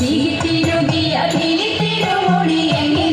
ಸಿಗಿತಿರು ಗಿಯ ಗಿರಿತಿರು ಮುಡಿಯಂಗೆ